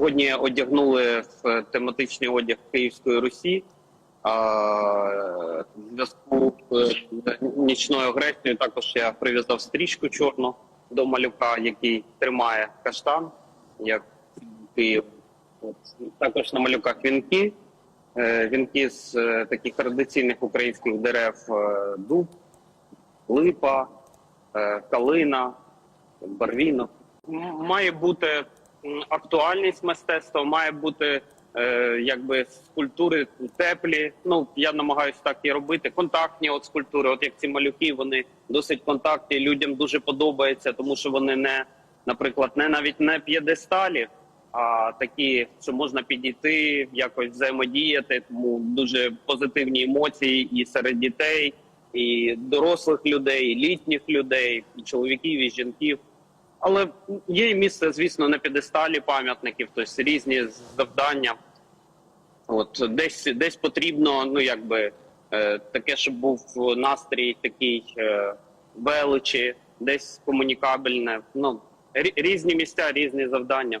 Сьогодні одягнули в тематичний одяг Київської Русі. В зв'язку з нічною агресією також я прив'язав стрічку чорну до малюка, який тримає каштан, як Київ. Також на малюках вінки. Е, Вінки з е, таких традиційних українських дерев е, дуб, липа, калина, барвінок. Має бути актуальність мистецтва, має бути е, якби скульптури теплі. Ну я намагаюся так і робити. Контактні от скульптури, от як ці малюки, вони досить контактні. Людям дуже подобається, тому що вони не, наприклад, не навіть не п'єдесталі, а такі, що можна підійти, якось взаємодіяти. Тому дуже позитивні емоції і серед дітей, і дорослих людей, і літніх людей, і чоловіків, і жінків. Але є місце, звісно, на підесталі пам'ятників, тобто різні завдання. От десь десь потрібно, ну якби е, таке, щоб був настрій такий е, величі, десь комунікабельне. Ну різні місця, різні завдання.